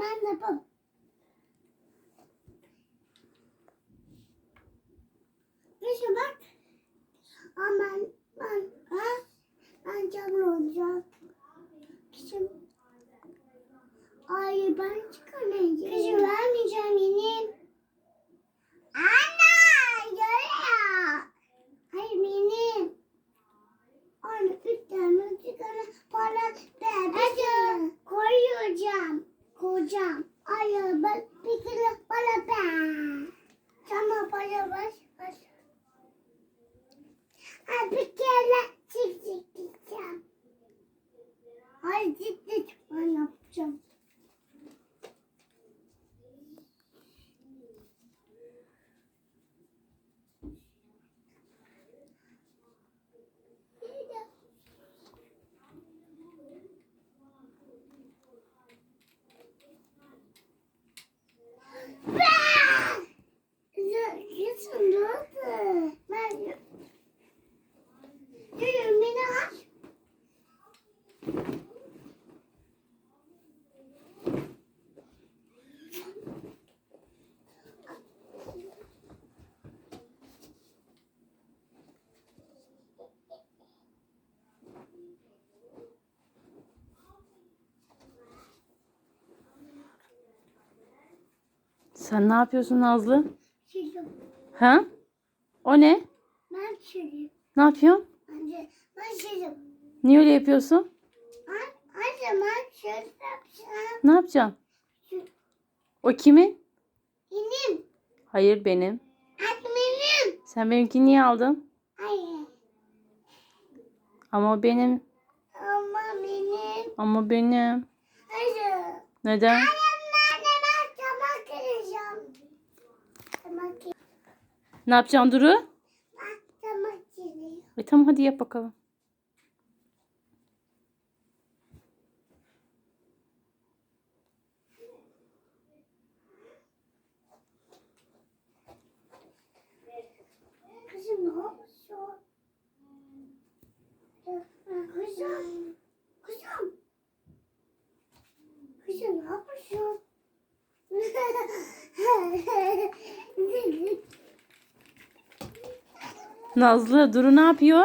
Ben de bab. Kızım bak. Aman ben ha? Ben camlı olacağım. Kızım. Ay ben çıkamayacağım. Kızım vermeyeceğim benim. Anne görüyor. Hayır benim. Anne üç tane sigara Ay ben bir kere para ver. Tamam para ver. ver. Ay bir Sen ne yapıyorsun Nazlı? Çizim. Ha? O ne? Ben çizim. Ne yapıyorsun? Anne ben çizim. Niye öyle yapıyorsun? An- Anne ben çizim. Ne yapacaksın? O kimin? Benim. Hayır benim. Benim. Sen benimkini niye aldın? Hayır. Ama o benim. Ama benim. Ama benim. Hayır. Neden? Annem Ne yapacaksın Duru? E tamam hadi yap bakalım. Kızım. Kızım. Kızım ne yapıyorsun? Nazlı Duru ne yapıyor?